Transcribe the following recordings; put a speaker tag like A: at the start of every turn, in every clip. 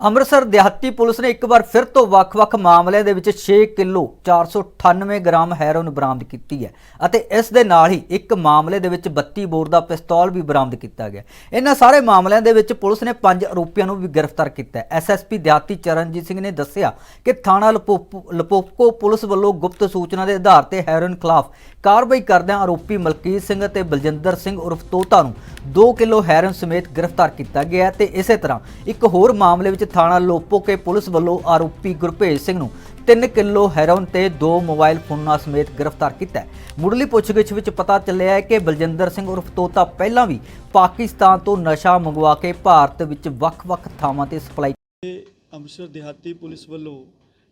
A: ਅੰਮ੍ਰਿਤਸਰ ਦਿਹਾਤੀ ਪੁਲਿਸ ਨੇ ਇੱਕ ਵਾਰ ਫਿਰ ਤੋਂ ਵੱਖ-ਵੱਖ ਮਾਮਲਿਆਂ ਦੇ ਵਿੱਚ 6 ਕਿਲੋ 498 ਗ੍ਰਾਮ ਹੈਰੋਇਨ ਬਰਾਮਦ ਕੀਤੀ ਹੈ ਅਤੇ ਇਸ ਦੇ ਨਾਲ ਹੀ ਇੱਕ ਮਾਮਲੇ ਦੇ ਵਿੱਚ 32 ਬੋਰ ਦਾ ਪਿਸਤੌਲ ਵੀ ਬਰਾਮਦ ਕੀਤਾ ਗਿਆ। ਇਹਨਾਂ ਸਾਰੇ ਮਾਮਲਿਆਂ ਦੇ ਵਿੱਚ ਪੁਲਿਸ ਨੇ ਪੰਜ ਆਰੋਪੀਆਂ ਨੂੰ ਵੀ ਗ੍ਰਿਫਤਾਰ ਕੀਤਾ ਹੈ। ਐਸਐਸਪੀ ਦਿਹਾਤੀ ਚਰਨਜੀਤ ਸਿੰਘ ਨੇ ਦੱਸਿਆ ਕਿ ਥਾਣਾ ਲਪੋਪੋ ਲਪੋਕੋ ਪੁਲਿਸ ਵੱਲੋਂ ਗੁਪਤ ਸੂਚਨਾ ਦੇ ਆਧਾਰ ਤੇ ਹੈਰੋਇਨ ਖਿਲਾਫ ਕਾਰਵਾਈ ਕਰਦਿਆਂ ਆਰੋਪੀ ਮਲਕੀਤ ਸਿੰਘ ਅਤੇ ਬਲਜਿੰਦਰ ਸਿੰਘ ਉਰਫ ਤੋਤਾ ਨੂੰ 2 ਕਿਲੋ ਹੈਰੋਇਨ ਸਮੇਤ ਗ੍ਰਿਫਤਾਰ ਕੀਤਾ ਗਿਆ ਹੈ ਤੇ ਇਸੇ ਤਰ੍ਹਾਂ ਇੱਕ ਹੋਰ ਮਾਮਲੇ ਵਿੱਚ ਥਾਣਾ ਲੋਪੋਕੇ ਪੁਲਿਸ ਵੱਲੋਂ ਆਰੋਪੀ ਗੁਰਭੇਜ ਸਿੰਘ ਨੂੰ 3 ਕਿਲੋ ਹੈਰੋਇਨ ਤੇ 2 ਮੋਬਾਈਲ ਫੋਨਾਂ ਸਮੇਤ ਗ੍ਰਿਫਤਾਰ ਕੀਤਾ ਮੁੱਢਲੀ ਪੁੱਛਗਿੱਛ ਵਿੱਚ ਪਤਾ ਚੱਲਿਆ ਹੈ ਕਿ ਬਲਜਿੰਦਰ ਸਿੰਘ ਉਰਫ ਤੋਤਾ ਪਹਿਲਾਂ ਵੀ ਪਾਕਿਸਤਾਨ ਤੋਂ ਨਸ਼ਾ ਮੰਗਵਾ ਕੇ ਭਾਰਤ ਵਿੱਚ ਵੱਖ-ਵੱਖ ਥਾਵਾਂ ਤੇ ਸਪਲਾਈ
B: ਅੰਮ੍ਰਿਤਸਰ ਦਿਹਾਤੀ ਪੁਲਿਸ ਵੱਲੋਂ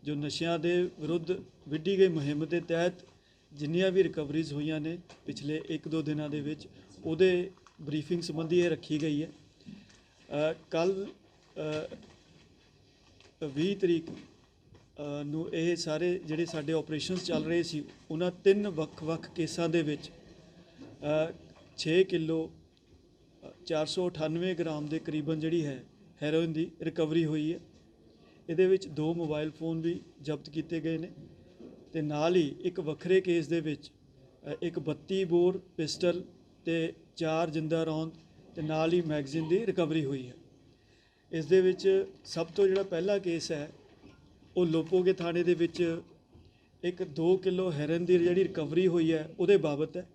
B: ਜੋ ਨਸ਼ਿਆਂ ਦੇ ਵਿਰੁੱਧ ਵਿੱਢੀ ਗਈ ਮੁਹਿੰਮ ਦੇ ਤਹਿਤ ਜਿੰਨੀਆਂ ਵੀ ਰਿਕਵਰੀਜ਼ ਹੋਈਆਂ ਨੇ ਪਿਛਲੇ 1-2 ਦਿਨਾਂ ਦੇ ਵਿੱਚ, ਉਹਦੇ ਬਰੀਫਿੰਗ ਸੰਬੰਧੀ ਇਹ ਰੱਖੀ ਗਈ ਹੈ। ਕੱਲ 20 ਤਰੀਕ ਨੂੰ ਇਹ ਸਾਰੇ ਜਿਹੜੇ ਸਾਡੇ ਆਪਰੇਸ਼ਨਸ ਚੱਲ ਰਹੇ ਸੀ ਉਹਨਾਂ ਤਿੰਨ ਵੱਖ-ਵੱਖ ਕੇਸਾਂ ਦੇ ਵਿੱਚ ਅ, 6 ਕਿਲੋ 498 ਗ੍ਰਾਮ ਦੇ ਕਰੀਬਨ ਜਿਹੜੀ ਹੈ ਹੈਰੋਇਨ ਦੀ ਰਿਕਵਰੀ ਹੋਈ ਹੈ। ਇਹਦੇ ਵਿੱਚ ਦੋ ਮੋਬਾਈਲ ਫੋਨ ਵੀ ਜ਼ਬਤ ਕੀਤੇ ਗਏ ਨੇ ਤੇ ਨਾਲ ਹੀ ਇੱਕ ਵੱਖਰੇ ਕੇਸ ਦੇ ਵਿੱਚ ਇੱਕ 32 ਬੋਰ ਪਿਸਟਲ ਤੇ ਚਾਰ ਜਿੰਦਾ ਰੌਂਦ ਤੇ ਨਾਲ ਹੀ ਮੈਗਜ਼ੀਨ ਦੀ ਰਿਕਵਰੀ ਹੋਈ ਹੈ। ਇਸ ਦੇ ਵਿੱਚ ਸਭ ਤੋਂ ਜਿਹੜਾ ਪਹਿਲਾ ਕੇਸ ਹੈ, ਉਹ ਲੋਪੋਗੇ ਥਾਣੇ ਦੇ ਵਿੱਚ ਇੱਕ 2 ਕਿਲੋ ਹੈਰਨ ਦੀ ਜਿਹੜੀ ਰਿਕਵਰੀ ਹੋਈ ਹੈ, ਉਹਦੇ ਬਾਬਤ ਹੈ।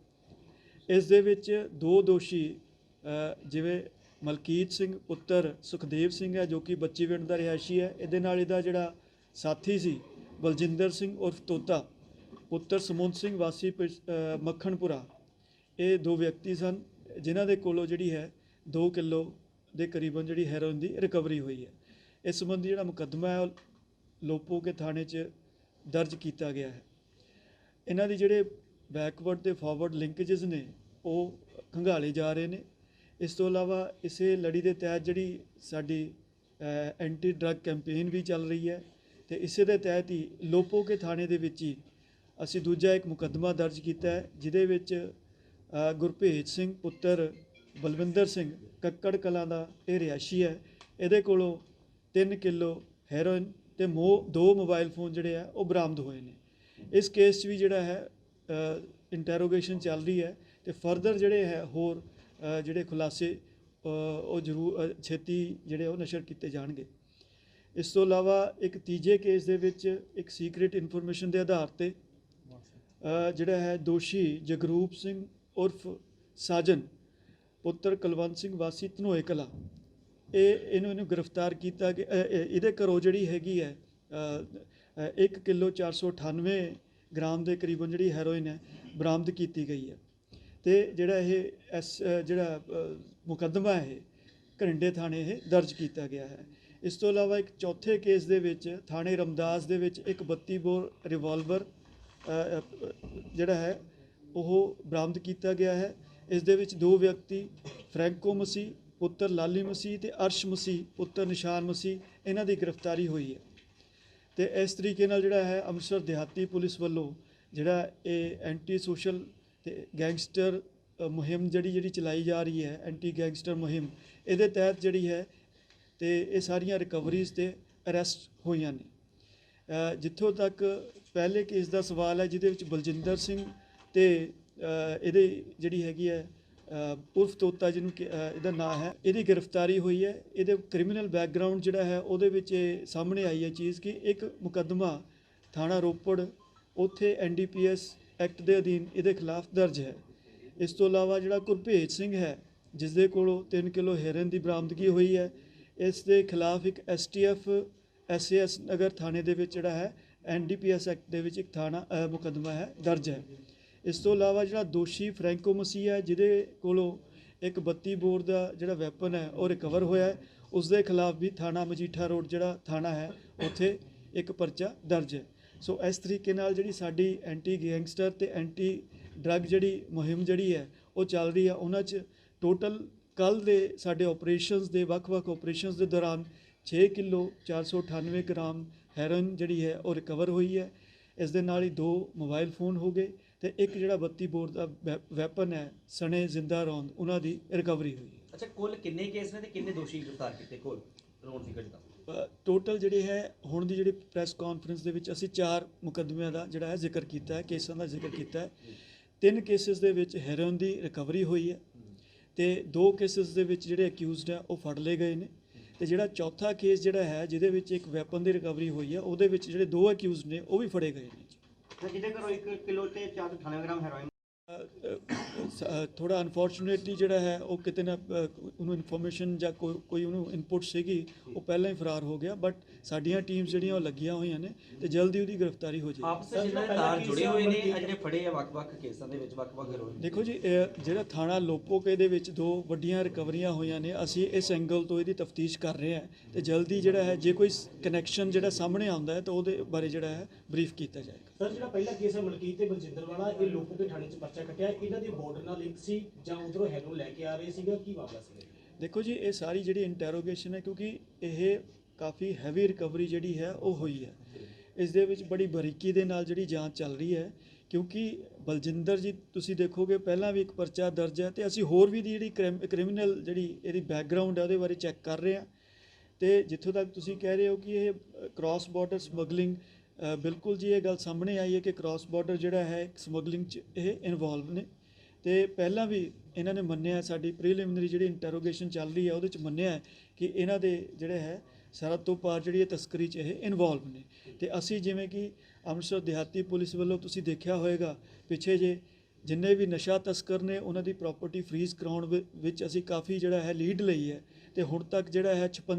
B: ਇਸ ਦੇ ਵਿੱਚ ਦੋ ਦੋਸ਼ੀ ਜਿਵੇਂ ਮਲਕੀਤ ਸਿੰਘ ਪੁੱਤਰ ਸੁਖਦੇਵ ਸਿੰਘ ਹੈ, ਜੋ ਕਿ ਬੱਚੀ ਪਿੰਡ ਦਾ ਰਿਹਾਇਸ਼ੀ ਹੈ। ਇਹਦੇ ਨਾਲ ਇਹਦਾ ਜਿਹੜਾ ਸਾਥੀ ਸੀ, ਬਲਜਿੰਦਰ ਸਿੰਘ ਉਰਫ ਤੋਤਾ, ਪੁੱਤਰ ਸਮੁੰਦ ਸਿੰਘ, ਵਾਸੀ ਪਿ- ਮੱਖਣਪੁਰਾ। ਇਹ ਦੋ ਵਿਅਕਤੀ ਸਨ, ਜਿਨ੍ਹਾਂ ਦੇ ਕੋਲੋਂ ਜਿਹੜੀ ਹੈ 2 ਕਿਲੋ ਦੇ ਕਰੀਬਨ ਜਿਹੜੀ ਹੈਰੋਇਨ ਦੀ ਰਿਕਵਰੀ ਹੋਈ ਹੈ। ਇਸ ਸੰਬੰਧੀ ਜਿਹੜਾ ਮੁਕੱਦਮਾ ਹੈ ਉਹ ਲੋਪੋ ਕੇ ਥਾਣੇ 'ਚ ਦਰਜ ਕੀਤਾ ਗਿਆ ਹੈ। ਇਹਨਾਂ ਦੀ ਜਿਹੜੇ ਬੈਕਵਰਡ ਤੇ ਫਾਰਵਰਡ ਲਿੰਕੇजेस ਨੇ ਉਹ ਖੰਗਾਲੇ ਜਾ ਰਹੇ ਨੇ। ਇਸ ਤੋਂ ਇਲਾਵਾ ਇਸੇ ਲੜੀ ਦੇ ਤਹਿਤ ਜਿਹੜੀ ਸਾਡੀ ਐਂਟੀ ਡਰੱਗ ਕੈਂਪੇਨ ਵੀ ਚੱਲ ਰਹੀ ਹੈ ਤੇ ਇਸੇ ਦੇ ਤਹਿਤ ਹੀ ਲੋਪੋ ਕੇ ਥਾਣੇ ਦੇ ਵਿੱਚ ਹੀ ਅਸੀਂ ਦੂਜਾ ਇੱਕ ਮੁਕੱਦਮਾ ਦਰਜ ਕੀਤਾ ਹੈ ਜਿਹਦੇ ਵਿੱਚ ਅ, ਗੁਰਭੇਜ ਸਿੰਘ ਪੁੱਤਰ ਬਲਵਿੰਦਰ ਸਿੰਘ ਕੱਕੜ ਕਲਾਂ ਦਾ ਇਹ ਰਿਹਾਇਸ਼ੀ ਹੈ। ਇਹਦੇ ਕੋਲੋਂ 3 ਕਿਲੋ ਹੈਰੋਇਨ ਤੇ ਮੋ, ਦੋ ਮੋਬਾਈਲ ਫੋਨ ਜਿਹੜੇ ਆ, ਉਹ ਬਰਾਮਦ ਹੋਏ ਨੇ। ਇਸ ਕੇਸ 'ਚ ਵੀ ਜਿਹੜਾ ਹੈ ਇੰਟਰੋਗੇਸ਼ਨ ਚੱਲ ਰਹੀ ਹੈ ਤੇ ਫਰਦਰ ਜਿਹੜੇ ਹੈ, ਹੋਰ ਜਿਹੜੇ ਖੁਲਾਸੇ ਉਹ ਜ਼ਰੂਰ ਛੇਤੀ ਜਿਹੜੇ ਉਹ ਨਸ਼ਰ ਕੀਤੇ ਜਾਣਗੇ। ਇਸ ਤੋਂ ਇਲਾਵਾ ਇੱਕ ਤੀਜੇ ਕੇਸ ਦੇ ਵਿੱਚ ਇੱਕ ਸੀਕ੍ਰੀਟ ਇਨਫੋਰਮੇਸ਼ਨ ਦੇ ਆਧਾਰ ਤੇ ਜਿਹੜਾ ਹੈ, ਦੋਸ਼ੀ ਜਗਰੂਪ ਸਿੰਘ ਉਰਫ ਸਾਜਨ ਪੁੱਤਰ ਕੁਲਵੰਤ ਸਿੰਘ ਵਾਸੀ ਧਨੋਏ ਕਲਾ ਇਹ ਇਹਨੂੰ ਇਹਨੂੰ ਗ੍ਰਿਫਤਾਰ ਕੀਤਾ ਕਿ ਅ, ਇਹਦੇ ਘਰੋਂ ਜਿਹੜੀ ਹੈਗੀ ਹੈ 1 ਕਿਲੋ 498 ਗ੍ਰਾਮ ਦੇ ਕਰੀਬਨ ਜਿਹੜੀ ਹੈਰੋਇਨ ਹੈ ਬਰਾਮਦ ਕੀਤੀ ਗਈ ਹੈ। ਤੇ ਜਿਹੜਾ ਇਹ ਐਸ ਜਿਹੜਾ ਮੁਕੱਦਮਾ ਹੈ ਘਰਿੰਡੇ ਥਾਣੇ ਇਹ ਦਰਜ ਕੀਤਾ ਗਿਆ ਹੈ। ਇਸ ਤੋਂ ਇਲਾਵਾ ਇੱਕ ਚੌਥੇ ਕੇਸ ਦੇ ਵਿੱਚ ਥਾਣੇ ਰਮਦਾਸ ਦੇ ਵਿੱਚ ਇੱਕ 32 ਬੋਰ ਰਿਵਾਲਵਰ ਜਿਹੜਾ ਹੈ ਉਹ ਬਰਾਮਦ ਕੀਤਾ ਗਿਆ ਹੈ। ਇਸ ਦੇ ਵਿੱਚ ਦੋ ਵਿਅਕਤੀ, ਫ੍ਰੈਂਕੋ ਮਸੀਹ, ਪੁੱਤਰ ਲਾਲੀ ਮਸੀਹ ਤੇ ਅਰਸ਼ ਮਸੀਹ, ਪੁੱਤਰ ਨਿਸ਼ਾਨ ਮਸੀਹ, ਇਹਨਾਂ ਦੀ ਗ੍ਰਿਫਤਾਰੀ ਹੋਈ ਹੈ। ਤੇ ਇਸ ਤਰੀਕੇ ਨਾਲ ਜਿਹੜਾ ਹੈ ਅੰਮ੍ਰਿਤਸਰ ਦਿਹਾਤੀ ਪੁਲਿਸ ਵੱਲੋਂ ਜਿਹੜਾ ਇਹ ਐਂਟੀ ਸੋਸ਼ਲ ਤੇ ਗੈਂਗਸਟਰ ਮੁਹਿੰਮ ਜਿਹੜੀ ਜਿਹੜੀ ਚਲਾਈ ਜਾ ਰਹੀ ਹੈ ਐਂਟੀ ਗੈਂਗਸਟਰ ਮੁਹਿੰਮ, ਇਹਦੇ ਤਹਿਤ ਜਿਹੜੀ ਹੈ ਤੇ ਇਹ ਸਾਰੀਆਂ ਰਿਕਵਰੀਜ਼ ਤੇ ਅਰੈਸਟ ਹੋਈਆਂ ਨੇ। ਜਿੱਥੋਂ ਤੱਕ ਪਹਿਲੇ ਕੇਸ ਦਾ ਸਵਾਲ ਹੈ, ਜਿਹਦੇ ਵਿੱਚ ਬਲਜਿੰਦਰ ਸਿੰਘ ਤੇ ਇਹਦੇ ਜਿਹੜੀ ਹੈਗੀ ਹੈ ਅ, ਉਰਫ ਤੋਤਾ ਜਿਹਨੂੰ ਇਹਦਾ ਨਾਂ ਹੈ ਇਹਦੀ ਗ੍ਰਿਫਤਾਰੀ ਹੋਈ ਹੈ। ਇਹਦੇ ਕ੍ਰਿਮੀਨਲ ਬੈਕਗ੍ਰਾਉਂਡ ਜਿਹੜਾ ਹੈ ਉਹਦੇ ਵਿੱਚ ਇਹ ਸਾਹਮਣੇ ਆਈ ਹੈ ਚੀਜ਼ ਕਿ ਇੱਕ ਮੁਕੱਦਮਾ ਥਾਣਾ ਰੋਪੜ ਉੱਥੇ ਐਨਡੀਪੀਐਸ ਐਕਟ ਦੇ ਅਧੀਨ ਇਹਦੇ ਖਿਲਾਫ ਦਰਜ ਹੈ। ਇਸ ਤੋਂ ਇਲਾਵਾ ਜਿਹੜਾ ਗੁਰਭੇਜ ਸਿੰਘ ਹੈ ਜਿਸ ਦੇ ਕੋਲੋਂ 3 ਕਿਲੋ ਹੈਰਨ ਦੀ ਬਰਾਮਦਗੀ ਹੋਈ ਹੈ ਇਸ ਦੇ ਖਿਲਾਫ ਇੱਕ ਐਸਟੀਐਫ ਐਸਏਐਸ ਨਗਰ ਥਾਣੇ ਦੇ ਵਿੱਚ ਜਿਹੜਾ ਹੈ ਐਨਡੀਪੀਐਸ ਐਕਟ ਦੇ ਵਿੱਚ ਇੱਕ ਥਾਣਾ ਅ, ਮੁਕੱਦਮਾ ਹੈ ਦਰਜ ਹੈ। ਇਸ ਤੋਂ ਇਲਾਵਾ ਜਿਹੜਾ ਦੋਸ਼ੀ ਫਰੈਂਕੋ ਮਸੀਹ ਹੈ, ਜਿਹਦੇ ਕੋਲੋਂ ਇੱਕ 32 ਬੋਰ ਦਾ ਜਿਹੜਾ ਵੈਪਨ ਹੈ, ਉਹ ਰਿਕਵਰ ਹੋਇਆ ਹੈ। ਉਸ ਦੇ ਖਿਲਾਫ ਵੀ ਥਾਣਾ ਮਜੀਠਾ ਰੋਡ ਜਿਹੜਾ ਥਾਣਾ ਹੈ, ਉੱਥੇ ਇੱਕ ਪਰਚਾ ਦਰਜ ਹੈ। ਸੋ ਇਸ ਤਰੀਕੇ ਨਾਲ ਜਿਹੜੀ ਸਾਡੀ ਐਂਟੀ ਗੈਂਗਸਟਰ ਤੇ ਐਂਟੀ ਡਰੱਗ ਜਿਹੜੀ ਮੁਹਿੰਮ ਜਿਹੜੀ ਹੈ, ਉਹ ਚੱਲ ਰਹੀ ਹੈ। ਉਹਨਾਂ 'ਚ ਟੋਟਲ ਕੱਲ ਦੇ ਸਾਡੇ ਆਪਰੇਸ਼ਨਸ ਦੇ, ਵੱਖ-ਵੱਖ ਆਪਰੇਸ਼ਨਸ ਦੇ ਦੌਰਾਨ 6 ਕਿਲੋ 498 ਗ੍ਰਾਮ ਹੈਰੋਇਨ ਜਿਹੜੀ ਹੈ, ਉਹ ਰਿਕਵਰ ਹੋਈ ਹੈ। ਇਸ ਦੇ ਨਾਲ ਹੀ ਦੋ ਮੋਬਾਈਲ ਫੋਨ ਹੋ ਗਏ। ਤੇ ਇੱਕ ਜਿਹੜਾ 32 ਬੋਰ ਦਾ ਵੈਪਨ ਹੈ ਸਣੇ ਜ਼ਿੰਦਾ ਰੌਂਦ ਉਹਨਾਂ ਦੀ ਰਿਕਵਰੀ ਹੋਈ ਹੈ।
C: ਅੱਛਾ ਕੁੱਲ ਕਿੰਨੇ ਕੇਸ ਨੇ ਤੇ ਕਿੰਨੇ ਦੋਸ਼ੀ ਗ੍ਰਿਫਤਾਰ ਕੀਤੇ ਕੁੱਲ ਰੋਣ ਸੀ ਘਟਨਾ?
B: ਟੋਟਲ ਜਿਹੜੇ ਹੈ ਹੁਣ ਦੀ ਜਿਹੜੀ ਪ੍ਰੈਸ ਕਾਨਫਰੰਸ ਦੇ ਵਿੱਚ ਅਸੀਂ ਚਾਰ ਮੁਕੱਦਮਿਆਂ ਦਾ ਜਿਹੜਾ ਹੈ ਜ਼ਿਕਰ ਕੀਤਾ ਹੈ ਕੇਸਾਂ ਦਾ ਜ਼ਿਕਰ ਕੀਤਾ ਹੈ। ਤਿੰਨ ਕੇਸਿਸ ਦੇ ਵਿੱਚ ਹੈਰੋਇਨ ਦੀ ਰਿਕਵਰੀ ਹੋਈ ਹੈ ਤੇ ਦੋ ਕੇਸਿਸ ਦੇ ਵਿੱਚ ਜਿਹੜੇ ਅਕਿਊਜ਼ਡ ਹੈ ਉਹ ਫੜ ਲਏ ਗਏ ਨੇ। ਤੇ ਜਿਹੜਾ ਚੌਥਾ ਕੇਸ ਜਿਹੜਾ ਹੈ ਜਿਹਦੇ ਵਿੱਚ ਇੱਕ ਵੈਪਨ ਦੀ ਰਿਕਵਰੀ ਹੋਈ ਹੈ ਉਹਦੇ ਵਿੱਚ ਜਿਹੜੇ ਦੋ ਅਕਿਊਜ਼ਡ ਨੇ ਉਹ ਵੀ ਫੜੇ ਗਏ ਨੇ।
D: ਜਿਹਦੇ ਘਰੋਂ 1 ਕਿਲੋ ਤੇ 498 ਗ੍ਰਾਮ ਹੈਰੋਇਨ
B: ਥੋੜਾ ਅਨਫੋਰਚੂਨੇਟਲੀ ਜਿਹੜਾ ਹੈ ਉਹ ਕਿਤੇ ਨਾ ਉਹਨੂੰ ਇਨਫੋਰਮੇਸ਼ਨ ਜਾਂ ਕੋਈ ਕੋਈ ਉਹਨੂੰ ਇਨਪੁਟ ਸੀਗੀ ਉਹ ਪਹਿਲਾਂ ਹੀ ਫਰਾਰ ਹੋ ਗਿਆ ਬਟ ਸਾਡੀਆਂ ਟੀਮਸ ਜਿਹੜੀਆਂ ਉਹ ਲੱਗੀਆਂ ਹੋਈਆਂ ਨੇ ਤੇ ਜਲਦੀ ਉਹਦੀ ਗ੍ਰਿਫਤਾਰੀ ਹੋ ਜਾਏਗੀ।
C: ਆਪਸ ਵਿੱਚ ਜਿਹਨਾਂ ਦੇ ਤਾਰ ਜੁੜੇ ਹੋਏ ਨੇ ਜਿਹੜੇ ਫੜੇ ਆ ਵੱਖ-ਵੱਖ ਕੇਸਾਂ ਦੇ ਵਿੱਚ ਵੱਖ-ਵੱਖ ਹੈਰੋਇਨ
B: ਦੇਖੋ ਜੀ ਜਿਹੜਾ ਥਾਣਾ ਲੋਪੋਕੇ ਦੇ ਵਿੱਚ ਦੋ ਵੱਡੀਆਂ ਰਿਕਵਰੀਆਂ ਹੋਈਆਂ ਨੇ ਅਸੀਂ ਇਸ ਐਂਗਲ ਤੋਂ ਇਹਦੀ ਤਫਤੀਸ਼ ਕਰ ਰਹੇ ਹਾਂ ਤੇ ਜਲਦੀ ਜਿਹੜਾ ਹੈ ਜੇ ਕੋਈ ਕਨੈਕਸ਼ਨ ਜਿਹੜਾ ਸਾਹਮਣੇ ਆਉਂਦਾ ਹੈ ਤਾਂ ਉਹਦੇ ਬਾਰੇ ਜਿਹੜਾ ਹੈ ਬਰੀਫ ਕੀਤਾ ਜਾਏਗਾ।
E: ਸਰ ਜਿਹੜਾ ਪਹਿਲਾ ਕੇਸ ਹੈ ਮਲਕੀਤ ਤੇ ਬਲਜਿੰਦਰ ਵਾਲਾ ਇਹ ਦੇ ਥਾਣੇ 'ਚ ਪਰਚਾ ਕੱਟਿਆ। ਇਹਨਾਂ ਦੀ ਬਾਰਡਰ ਨਾਲ ਲਿੰਕ ਸੀ ਜਾਂ ਉਧਰੋਂ ਹੈਰੋ ਲੈ ਕੇ ਆ ਰਹੇ ਸੀਗਾ? ਕੀ ਮਾਮਲਾ ਸੀਗਾ
B: ਦੇਖੋ ਜੀ, ਇਹ ਸਾਰੀ ਜਿਹੜੀ ਇੰਟਰੋਗੇਸ਼ਨ ਹੈ, ਕਿਉਂਕਿ ਇਹ ਕਾਫੀ ਹੈਵੀ ਰਿਕਵਰੀ ਜਿਹੜੀ ਹੈ, ਉਹ ਹੋਈ ਹੈ। ਇਸ ਦੇ ਵਿੱਚ ਬੜੀ ਬਰੀਕੀ ਦੇ ਨਾਲ ਜਿਹੜੀ ਜਾਂਚ ਚੱਲ ਰਹੀ ਹੈ, ਕਿਉਂਕਿ ਬਲਜਿੰਦਰ ਜੀ, ਤੁਸੀਂ ਦੇਖੋਗੇ, ਪਹਿਲਾਂ ਵੀ ਇੱਕ ਪਰਚਾ ਦਰਜ ਹੈ ਤੇ ਅਸੀਂ ਹੋਰ ਵੀ ਦੀ ਜਿਹੜੀ ਕ੍ਰਿਮੀਨਲ ਜਿਹੜੀ ਇਹਦੀ ਬੈਕਗ੍ਰਾਉਂਡ ਹੈ, ਉਹਦੇ ਬਾਰੇ ਚੈੱਕ ਕਰ ਰਹੇ ਹਾਂ। ਤੇ ਜਿੱਥੋਂ ਤੱਕ ਤੁਸੀਂ ਕਹਿ ਰਹੇ ਹੋ ਕਿ ਇਹ ਕ੍ਰਾਸ ਬਾਰਡਰ ਸਮਗਲਿੰਗ ਬਿਲਕੁਲ ਜੀ, ਇਹ ਗੱਲ ਸਾਹਮਣੇ ਆਈ ਹੈ ਕਿ ਕ੍ਰਾਸ ਬਾਰਡਰ ਜਿਹੜਾ ਹੈ ਸਮਗਲਿੰਗ ਚ ਇਹ ਇਨਵੋਲਵ ਨੇ। ਤੇ ਪਹਿਲਾਂ ਵੀ ਇਹਨਾਂ ਨੇ ਮੰਨਿਆ, ਸਾਡੀ ਪ੍ਰੀਲਿਮਿਨਰੀ ਜਿਹੜੀ ਇੰਟਰੋਗੇਸ਼ਨ ਚੱਲ ਰਹੀ ਹੈ, ਉਹਦੇ ਚ ਮੰਨਿਆ ਕਿ ਇਹਨਾਂ ਦੇ ਜਿਹੜੇ ਹੈ, ਸਾਰਾ ਤੋਂ ਪਾਰ ਜਿਹੜੀ ਇਹ ਤਸਕਰੀ ਚ ਇਹ ਇਨਵੋਲਵ ਨੇ। ਤੇ ਅਸੀਂ ਜਿਵੇਂ ਕਿ ਅੰਮ੍ਰਿਤਸਰ ਦਿਹਾਤੀ ਪੁਲਿਸ ਵੱਲੋਂ ਤੁਸੀਂ ਦੇਖਿਆ ਹੋਵੇਗਾ ਪਿੱਛੇ ਜੇ ਜਿੰਨੇ ਵੀ ਨਸ਼ਾ ਤਸਕਰ ਨੇ, ਉਹਨਾਂ ਦੀ ਪ੍ਰਾਪਰਟੀ ਫਰੀਜ਼ ਕਰਾਉਣ ਵਿ- ਵਿੱਚ ਅਸੀਂ ਕਾਫੀ ਜਿਹੜਾ ਹੈ ਲੀਡ ਲਈ ਹੈ। ਤੇ ਹੁਣ ਤੱਕ ਜਿਹੜਾ ਹੈ 56